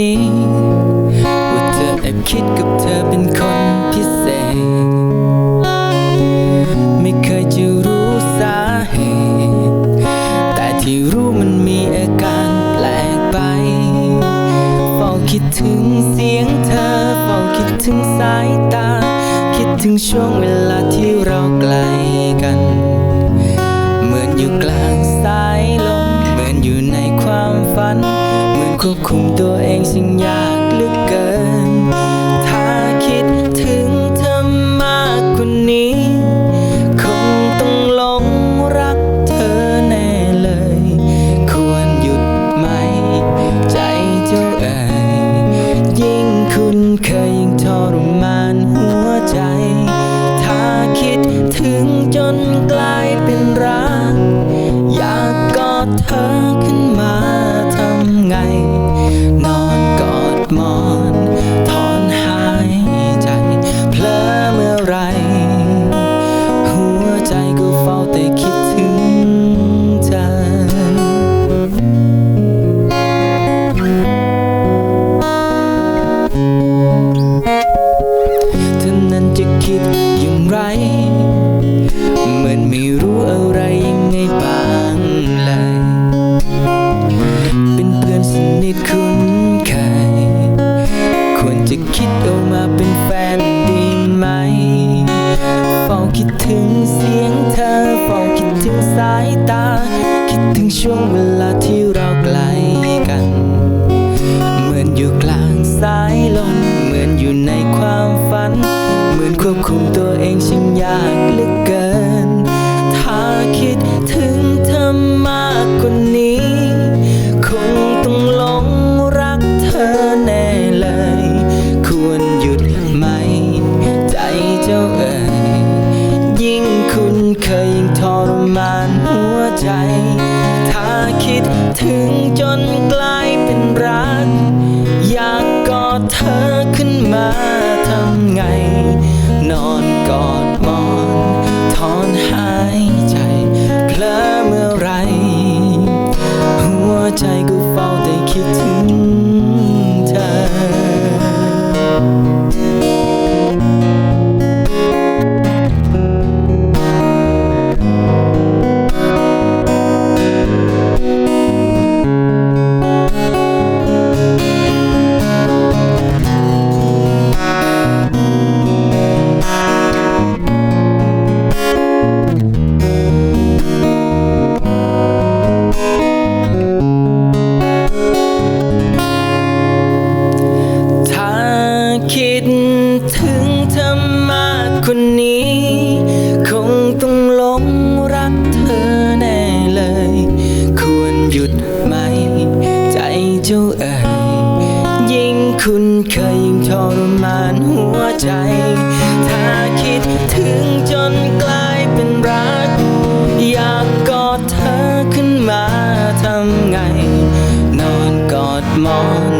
นี้ ว่าเธอแอบคิดกับเธอเป็นคนพิเศษ ไม่เคยจะรู้สาเหตุ แต่ที่รู้มันมีอาการแปลกไปเฝ้าคิดถึงเสียงเธอเฝ้าคิดถึงสายตา คิดถึงช่วงเวลาที่เราไกลกัน เหมือนอยู่กลาง ควบคุมตัวเองสิ่งยาก ช่วงเวลาที่เราไกลกัน เหมือนอยู่กลางสายลม เหมือนอยู่ในความฝัน เหมือนควบคุมตัวเองช่างยากเหลือเกิน ถ้าคิดถึงเธอมากกว่านี้ คงต้องหลงรักเธอแน่เลย ควรหยุดไหม ใจเจ้าเอ๋ยยิ่งคุณเคยยิ่งทรมานหัวใจ ถึงจนกลายเป็นรัก อยากกอดเธอขึ้นมาทำไง นอนากกว่านี้ คงต้องหลงรักเธอแน่เลย ควรหยุดไหม ใจเจ้าเอ๋ยยิ่งคุณเคยยิ่งทรมานหัวใจ ถ้าคิดถึงจนกลายเป็นรัก อยากกอดเธอขึ้นมาทำไง นอนกอดหมอน